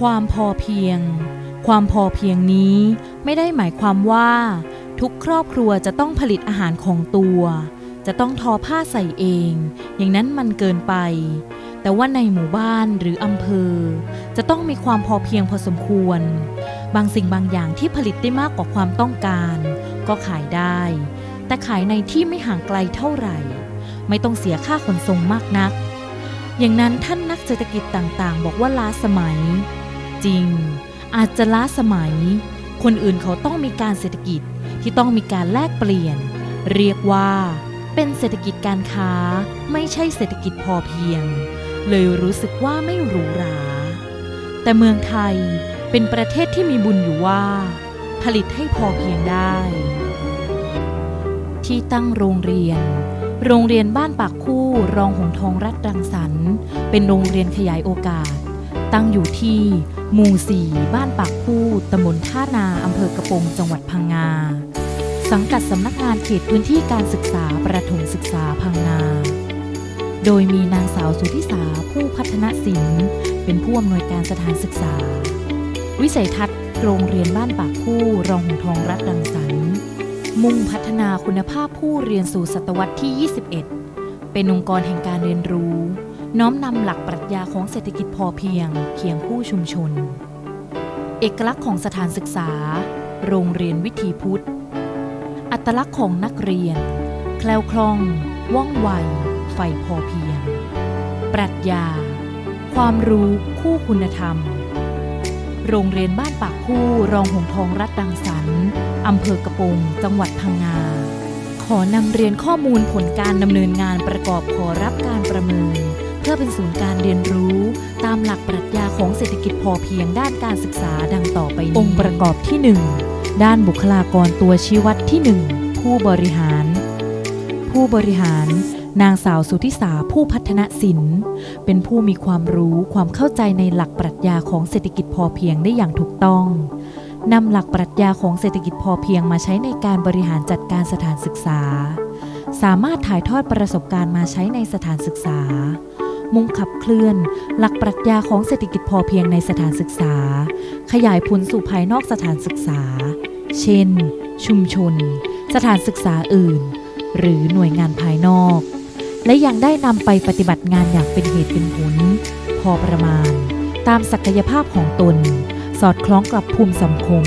ความพอเพียง ความพอเพียงนี้ไม่ได้หมายความว่า ทุกครอบครัวจะต้องผลิตอาหารของตัว จะต้องทอผ้าใส่เอง อย่างนั้นมันเกินไป แต่ว่าในหมู่บ้านหรืออำเภอ จะต้องมีความพอเพียงพอสมควร บางสิ่งบางอย่างที่ผลิตได้มากกว่าความต้องการ ก็ขายได้ แต่ขายในที่ไม่ห่างไกลเท่าไหร่ ไม่ต้องเสียค่าขนส่งมากนักอย่างนั้นท่านนักเศรษฐกิจต่างๆ บอกว่าล้าสมัย จริง อาจจะล้าสมัย คนอื่นเขาต้องมีการเศรษฐกิจที่ต้องมีการแลกเปลี่ยน เรียกว่าเป็นเศรษฐกิจการค้าไม่ใช่เศรษฐกิจพอเพียง เลยรู้สึกว่าไม่หรูหรา แต่เมืองไทยเป็นประเทศที่มีบุญอยู่ว่า ผลิตให้พอเพียงได้ ที่ตั้งโรงเรียน โรงเรียนบ้านปากคู่รองหงทองรัฐรังสรรค์เป็นโรงเรียนขยายโอกาส ตั้งอยู่ที่หมู่สี่บ้านปากคู่ตำบลท่านาอำเภอกระโปงจังหวัดพังงา สังกัดสำนักงานเขตพื้นที่การศึกษาประถมศึกษาพังงา โดยมีนางสาวสุธิสาผู้พัฒนศิลป์เป็นผู้อำนวยการสถานศึกษา วิสัยทัศน์โรงเรียนบ้านปากคู่รองหงทองรัฐรังสรรมุ่งพัฒนาคุณภาพผู้เรียนสู่ศตวรรษที่ 21 เป็นองค์กรแห่งการเรียนรู้ น้อมนำหลักปรั เศรษฐกิจพอเพียงเคียงคู่ชุมชน เอกลักษณ์ของสถานศึกษา โรงเรียนวิถีพุทธ อัตลักษณ์ของนักเรียน แคล้วคล่อง ว่องไวใฝ่พอเพียง ปรัชญา ความรู้คู่คุณธรรม โรงเรียนบ้านปากคู่รองหงทองรัฐดังสรรอำเภอกระโปงจังหวัดพังงาขอนำเรียนข้อมูลผลการดำเนินงานประกอบขอรับการประเมิน พื่อเป็นศูนย์การเรียนรู้ ตามหลักปรัชญาของเศรษฐกิจพอเพียงด้านการศึกษาดังต่อไปนี้ องค์ประกอบที่ 1 ด้านบุคลากรตัวชี้วัดที่ 1 ผู้บริหาร ผู้บริหารนางสาวสุธิสาผู้พัฒนศิลป์ เป็นผู้มีความรู้ความเข้าใจในหลักปรัชญาของเศรษฐกิจพอเพียงได้อย่างถูกต้องนำหลักปรัชญาของเศรษฐกิจพอเพียงมาใช้ในการบริหารจัดการสถานศึกษา สามารถถ่ายทอดประสบการณ์มาใช้ในสถานศึกษา มุ่งขับเคลื่อน หลักปรัชญาของเศรษฐกิจพอเพียงในสถานศึกษา ขยายผลสู่ภายนอกสถานศึกษา เช่น ชุมชน สถานศึกษาอื่น หรือหน่วยงานภายนอก และยังได้นำไปปฏิบัติงานอย่างเป็นเหตุเป็นผล พอประมาณ ตามศักยภาพของตน สอดคล้องกับภูมิสังคม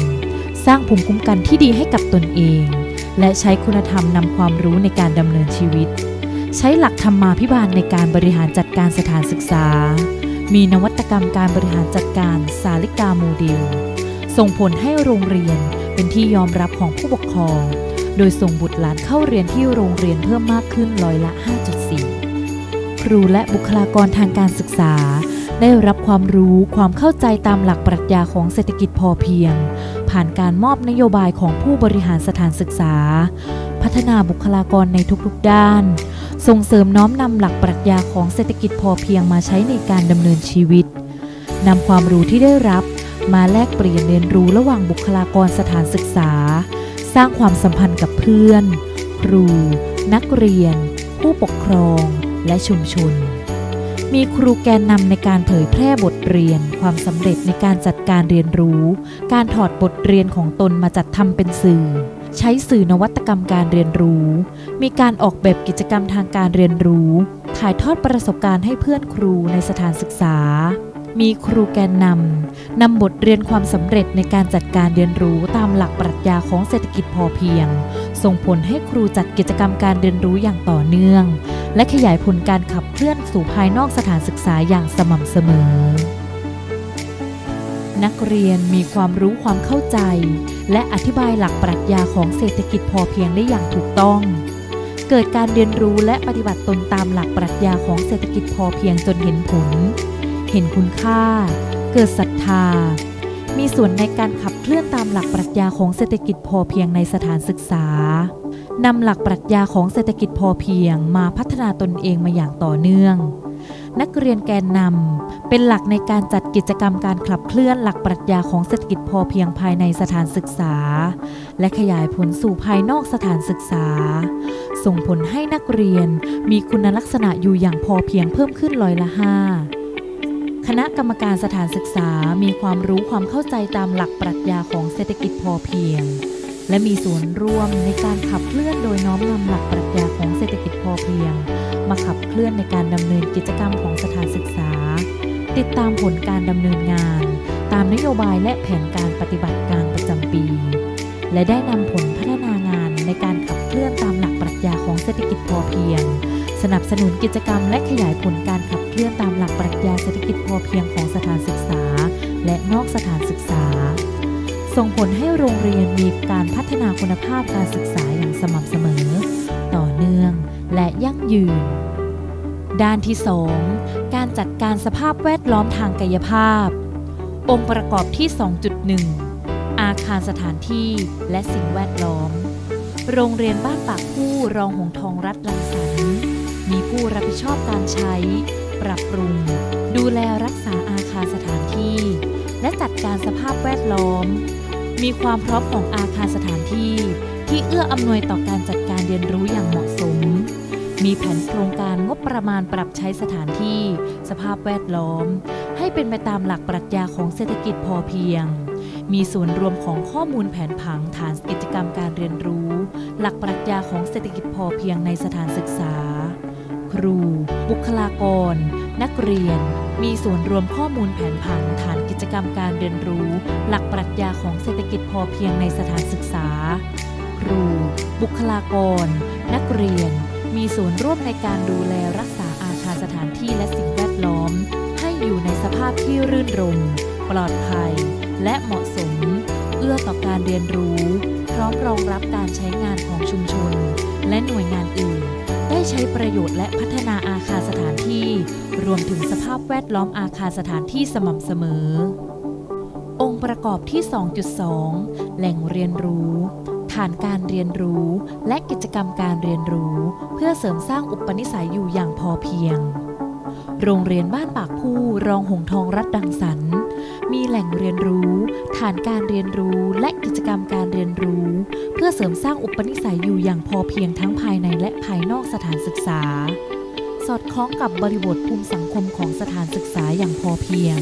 สร้างภูมิคุ้มกันที่ดีให้กับตนเอง และใช้คุณธรรมนำความรู้ในการดำเนินชีวิต ใช้หลักธรรมาภิบาลในการบริหารจัดการสถานศึกษา มีนวัตกรรมการบริหารจัดการสาลิกาโมเดล ส่งผลให้โรงเรียนเป็นที่ยอมรับของผู้ปกครอง โดยส่งบุตรหลานเข้าเรียนที่โรงเรียนเพิ่มมากขึ้นร้อยละ 5.4 ครูและบุคลากรทางการศึกษา ได้รับความรู้ความเข้าใจตามหลักปรัชญาของเศรษฐกิจพอเพียง ผ่านการมอบนโยบายของผู้บริหารสถานศึกษา พัฒนาบุคลากรในทุกๆด้าน ส่งเสริมน้อมนำหลักปรัชญาของเศรษฐกิจพอเพียงมาใช้ในการดำเนินชีวิตนำความรู้ที่ได้รับมาแลกเปลี่ยนเรียนรู้ระหว่างบุคลากรสถานศึกษา สร้างความสัมพันธ์กับเพื่อน ครู นักเรียน ผู้ปกครอง และชุมชน มีครูแกนนำในการเผยแพร่บทเรียน ความสำเร็จในการจัดการเรียนรู้ การถอดบทเรียนของตนมาจัดทำเป็นสื่อ ใช้สื่อนวัตกรรมการเรียนรู้ มีการออกแบบกิจกรรมทางการเรียนรู้ ถ่ายทอดประสบการณ์ให้เพื่อนครูในสถานศึกษา มีครูแกนนำนำบทเรียนความสำเร็จในการจัดการเรียนรู้ตามหลักปรัชญาของเศรษฐกิจพอเพียง ส่งผลให้ครูจัดกิจกรรมการเรียนรู้อย่างต่อเนื่อง และขยายผลการขับเคลื่อนสู่ภายนอกสถานศึกษาอย่างสม่ำเสมอ นักเรียนมีความรู้ความเข้าใจ และอธิบายหลักปรัชญาของเศรษฐกิจพอเพียงได้อย่างถูกต้อง เกิดการเรียนรู้และปฏิบัติตนตามหลักปรัชญาของเศรษฐกิจพอเพียงจนเห็นผล เห็นคุณค่า เกิดศรัทธา มีส่วนในการขับเคลื่อนตามหลักปรัชญาของเศรษฐกิจพอเพียงในสถานศึกษานำหลักปรัชญาของเศรษฐกิจพอเพียงมาพัฒนาตนเองมาอย่างต่อเนื่อง นักเรียนแกนนำเป็นหลักในการจัดกิจกรรมการขับเคลื่อนหลักปรัชญาของเศรษฐกิจพอเพียงภายในสถานศึกษา และขยายผลสู่ภายนอกสถานศึกษา ส่งผลให้นักเรียนมีคุณลักษณะอยู่อย่างพอเพียงเพิ่มขึ้นร้อยละห้าคณะกรรมการสถานศึกษามีความรู้ความเข้าใจตามหลักปรัชญาของเศรษฐกิจพอเพียง และมีส่วนร่วมในการขับเคลื่อนโดยน้อมนำหลักปรัชญาของเศรษฐกิจพอเพียง มาขับเคลื่อนในการดำเนินกิจกรรมของสถานศึกษา ติดตามผลการดำเนินงาน ตามนโยบายและแผนการปฏิบัติการประจำปี และได้นำผลพัฒนางานในการขับเคลื่อนตามหลักปรัชญาของเศรษฐกิจพอเพียง สนับสนุนกิจกรรมและขยายผลการขับเคลื่อนตามหลักปรัชญาเศรษฐกิจพอเพียงของสถานศึกษา และนอกสถานศึกษา ส่งผลให้โรงเรียนมีการพัฒนาคุณภาพการศึกษาอย่างสม่ำเสมอ ต่อเนื่องและยั่งยืน ด้านที่ 2 การจัดการสภาพแวดล้อมทางกายภาพ องค์ประกอบที่ 2.1 อาคารสถานที่และสิ่งแวดล้อม โรงเรียนบ้านปากคู่รองหงทองรัฐลังสรรค์มีผู้รับผิดชอบการใช้ ปรับปรุง ดูแลรักษาอาคารสถานที่ และจัดการสภาพแวดล้อม มีความพร้อมของอาคารสถานที่ที่เอื้ออำนวยต่อการจัดการเรียนรู้อย่างเหมาะสม มีแผนโครงการงบประมาณปรับใช้สถานที่ สภาพแวดล้อม ให้เป็นไปตามหลักปรัชญาของเศรษฐกิจพอเพียง มีส่วนรวมของข้อมูลแผนผังฐานกิจกรรมการเรียนรู้ หลักปรัชญาของเศรษฐกิจพอเพียงในสถานศึกษา ครู บุคลากร นักเรียน มีส่วนรวมข้อมูลแผนผังฐานกิจกรรมการเรียนรู้ หลักปรัชญาของเศรษฐกิจพอเพียงในสถานศึกษา ครู บุคลากร นักเรียน มีส่วนร่วมในการดูแลรักษาอาคารสถานที่และสิ่งแวดล้อม ให้อยู่ในสภาพที่รื่นรม ปลอดภัย และเหมาะสม เอื้อต่อการเรียนรู้ พร้อมรองรับการใช้งานของชุมชน และหน่วยงานอื่น ได้ใช้ประโยชน์และพัฒนาอาคารสถานที่ รวมถึงสภาพแวดล้อมอาคารสถานที่สม่ำเสมอ องค์ประกอบที่ 2.2 แหล่งเรียนรู้ ฐานการเรียนรู้ และกิจกรรมการเรียนรู้ เพื่อเสริมสร้างอุปนิสัยอยู่อย่างพอเพียง โรงเรียนบ้านปากผู้รองหงทองรัฐดังสรรมีแหล่งเรียนรู้ ฐานการเรียนรู้และกิจกรรมการเรียนรู้ เพื่อเสริมสร้างอุปนิสัยอยู่อย่างพอเพียงทั้งภายในและภายนอกสถานศึกษา สอดคล้องกับบริบทภูมิสังคมของสถานศึกษาอย่างพอเพียง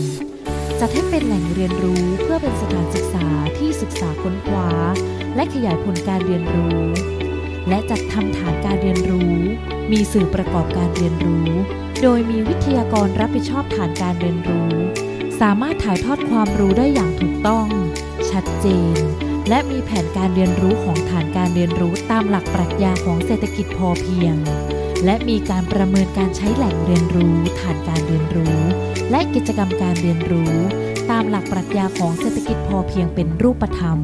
จัดให้เป็นแหล่งเรียนรู้เพื่อเป็นสถานศึกษาที่ศึกษาค้นคว้า และขยายผลการเรียนรู้ และจัดทำฐานการเรียนรู้ มีสื่อประกอบการเรียนรู้ โดยมีวิทยากรรับผิดชอบฐานการเรียนรู้ สามารถถ่ายทอดความรู้ได้อย่างถูกต้อง ชัดเจน และมีแผนการเรียนรู้ของฐานการเรียนรู้ตามหลักปรัชญาของเศรษฐกิจพอเพียง และมีการประเมินการใช้แหล่งเรียนรู้ ฐานการเรียนรู้ และกิจกรรมการเรียนรู้ ตามหลักปรัชญาของเศรษฐกิจพอเพียงเป็นรูปธรรม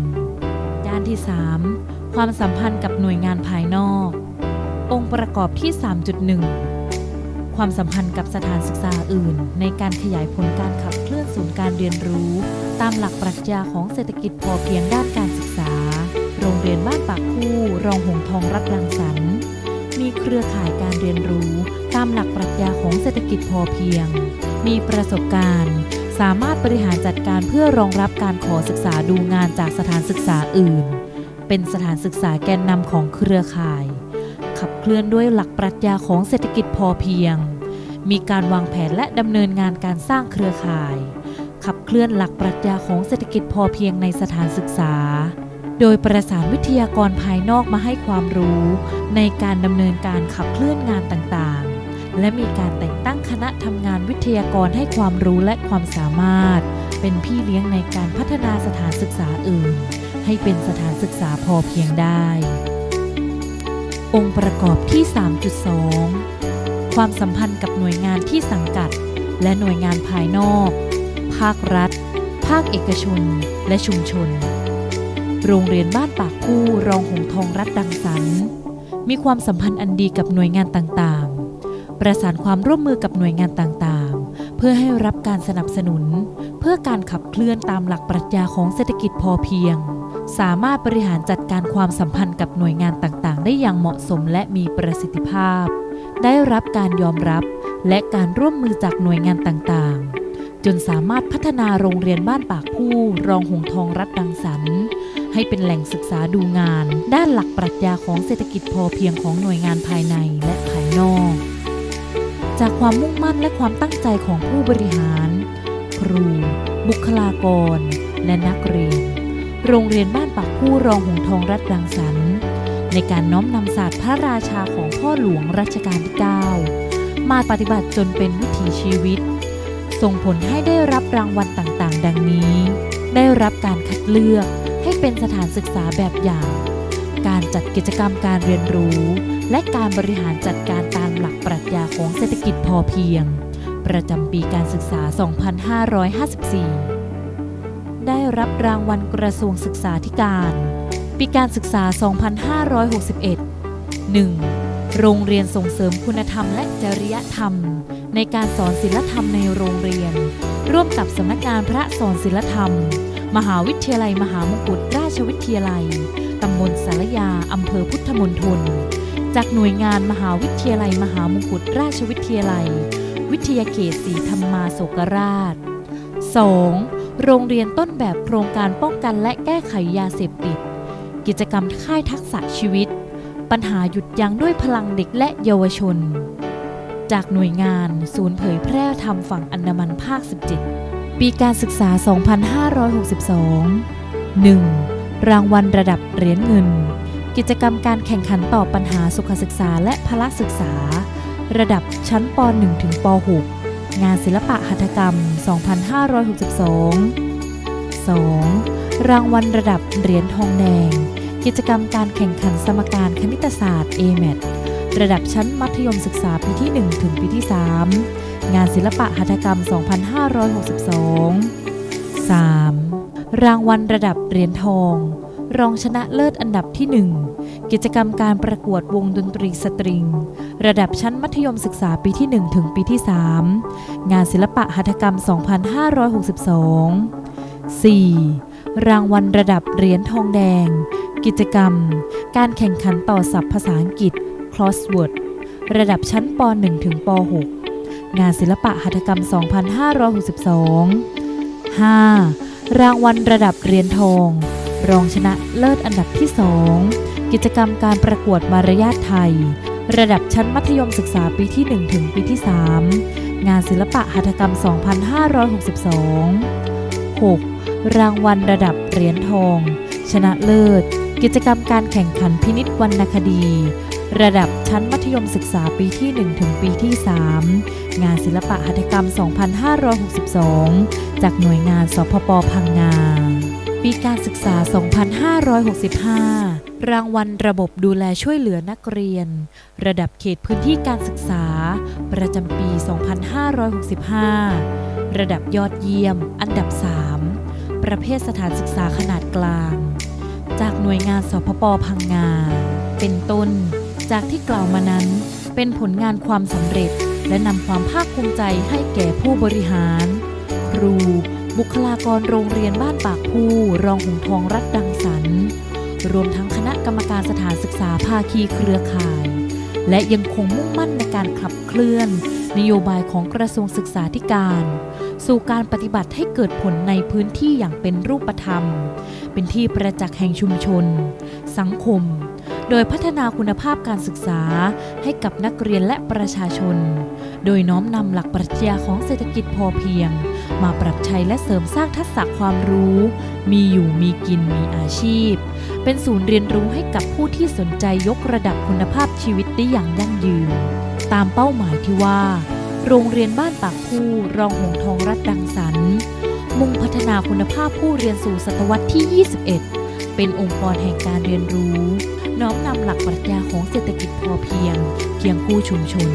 ด้านที่ 3 ความสัมพันธ์กับหน่วยงานภายนอก องค์ประกอบที่ 3.1 ความสัมพันธ์กับสถานศึกษาอื่น ในการขยายผลการขับเคลื่อนศูนย์การเรียนรู้ ตามหลักปรัชญาของเศรษฐกิจพอเพียงด้านการศึกษา โรงเรียนบ้านปากคู่ รองหงทองรัฐรังสรรมีเครือข่ายการเรียนรู้ ตามหลักปรัชญาของเศรษฐกิจพอเพียง มีประสบการณ์ สามารถบริหารจัดการเพื่อรองรับการขอศึกษาดูงานจากสถานศึกษาอื่น เป็นสถานศึกษาแกนนำของเครือข่าย ขับเคลื่อนด้วยหลักปรัชญาของเศรษฐกิจพอเพียง มีการวางแผนและดำเนินงานการสร้างเครือข่าย ขับเคลื่อนหลักปรัชญาของเศรษฐกิจพอเพียงในสถานศึกษา โดยประสานวิทยากรภายนอกมาให้ความรู้ ในการดำเนินการขับเคลื่อนงานต่างๆ และมีการแต่งตั้งคณะทำงานวิทยากรให้ความรู้และความสามารถ เป็นพี่เลี้ยงในการพัฒนาสถานศึกษาอื่น ให้เป็นสถานศึกษาพอเพียงได้ องค์ประกอบที่ 3.2 ความสัมพันธ์กับหน่วยงานที่สังกัด และหน่วยงานภายนอก ภาครัฐ ภาคเอกชน และชุมชน โรงเรียนบ้านปากคู่รองหงทองรัฐดังสรรมีความสัมพันธ์อันดีกับหน่วยงานต่าง ประสานความร่วมมือกับหน่วยงานต่างๆ เพื่อให้รับการสนับสนุน เพื่อการขับเคลื่อนตามหลักปรัชญาของเศรษฐกิจพอเพียง สามารถบริหารจัดการความสัมพันธ์กับหน่วยงานต่างๆ ได้อย่างเหมาะสมและมีประสิทธิภาพ ได้รับการยอมรับและการร่วมมือจากหน่วยงานต่างๆ จนสามารถพัฒนาโรงเรียนบ้านปากผู้ รองหงทองรัฐดังสรรให้เป็นแหล่งศึกษาดูงาน ด้านหลักปรัชญาของเศรษฐกิจพอเพียงของหน่วยงานภายในและภายนอก จากความมุ่งมั่นและความตั้งใจของผู้บริหาร ครู บุคลากร และนักเรียน โรงเรียนบ้านปากคู่รองหงทองรัฐรังสรรค์ ในการน้อมนำศาสตร์พระราชาของพ่อหลวงรัชกาลที่ 9 มาปฏิบัติจนเป็นวิถีชีวิต ส่งผลให้ได้รับรางวัลต่างๆ ดังนี้ ได้รับการคัดเลือกให้เป็นสถานศึกษาแบบอย่าง การจัดกิจกรรมการเรียนรู้ และการบริหารจัดการตามหลักปรัชญาของเศรษฐกิจพอเพียง ประจำปีการศึกษา 2554 ได้รับรางวัลกระทรวงศึกษาธิการ ปีการศึกษา 2561 1. โรงเรียนส่งเสริมคุณธรรมและจริยธรรม ในการสอนศิลธรรมในโรงเรียน ร่วมกับสำนักงานพระสอนศิลธรรม มหาวิทยาลัยมหามงกุฎราชวิทยาลัย ตำบลสารยา อำเภอพุทธมณฑล จากหน่วยงานมหาวิทยาลัยมหามงกุฎราชวิทยาลัย วิทยาเขตศรีธรรมาโศกราช 2. โรงเรียนต้นแบบโครงการป้องกันและแก้ไขยาเสพติด กิจกรรมค่ายทักษะชีวิต ปัญหาหยุดยั้งด้วยพลังเด็กและเยาวชน จากหน่วยงานศูนย์เผยแพร่ธรรมฝั่งอันดามันภาค 17 ปีการศึกษา 2562 1. รางวัลระดับเหรียญเงิน กิจกรรมการแข่งขันตอบปัญหาสุขศึกษาและพละศึกษา ระดับชั้นป .1 ถึงป .6 งานศิลปะหัตถกรรม 2562 2. รางวัลระดับเหรียญทองแดง กิจกรรมการแข่งขันสมการคณิตศาสตร์ AMAT ระดับชั้นมัธยมศึกษาปีที่ 1 ถึงปีที่ 3 งานศิลปะหัตถกรรม 2562 3. รางวัลระดับเหรียญทอง รองชนะเลิศอันดับที่ 1 กิจกรรมการประกวดวงดนตรีสตริง ระดับชั้นมัธยมศึกษาปีที่ 1 ถึงปีที่ 3 งานศิลปะหัตถกรรม 2562 4. รางวัลระดับเหรียญทองแดง กิจกรรม การแข่งขันต่อศัพท์ภาษาอังกฤษ Crossword ระดับชั้นป .1 ถึงป .6 งานศิลปะหัตถกรรม 2562 5. รางวัลระดับเหรียญทอง รองชนะเลิศอันดับที่ 2 กิจกรรมการประกวดมารยาทไทย ระดับชั้นมัธยมศึกษาปีที่ 1 ถึงปีที่ 3 งานศิลปะหัตถกรรม 2562 6. รางวัลระดับเหรียญทอง ชนะเลิศ กิจกรรมการแข่งขันพินิษวรรณคดี ระดับชั้นมัธยมศึกษาปีที่ 1 ถึงปีที่ 3 งานศิลปะหัตถกรรม 2562 จากหน่วยงานสพปพังงา ปีการศึกษา 2565 รางวัลระบบดูแลช่วยเหลือนักเรียน ระดับเขตพื้นที่การศึกษา ประจำปี 2565 ระดับยอดเยี่ยม อันดับ 3 ประเภทสถานศึกษาขนาดกลาง จากหน่วยงานสพปพังงา เป็นต้น จากที่กล่าวมานั้น เป็นผลงานความสำเร็จ และนำความภาคภูมิใจให้แก่ผู้บริหาร ครู บุคลากรโรงเรียนบ้านปากผู้รองหงทองรัฐดังสรรรวมทั้งคณะกรรมการสถานศึกษาภาคีเครือข่าย และยังคงมุ่งมั่นในการขับเคลื่อน นโยบายของกระทรวงศึกษาธิการ สู่การปฏิบัติให้เกิดผลในพื้นที่อย่างเป็นรูปธรรม เป็นที่ประจักษ์แห่งชุมชน สังคม โดยพัฒนาคุณภาพการศึกษาให้กับนักเรียนและประชาชน โดยน้อมนำหลักปรัชญาของเศรษฐกิจพอเพียง มาปรับใช้และเสริมสร้างทักษะความรู้ มีอยู่มีกินมีอาชีพ เป็นศูนย์เรียนรู้ให้กับผู้ที่สนใจยกระดับคุณภาพชีวิตได้อย่างยั่งยืน ตามเป้าหมายที่ว่า โรงเรียนบ้านปากผู้รองหงทองรัฐดังสรรมุ่งพัฒนาคุณภาพผู้เรียนสู่ศตวรรษที่ 21 เป็นองค์กรแห่งการเรียนรู้ น้อมนำหลักปรัชญาของเศรษฐกิจพอเพียง เคียงคู่ชุมชน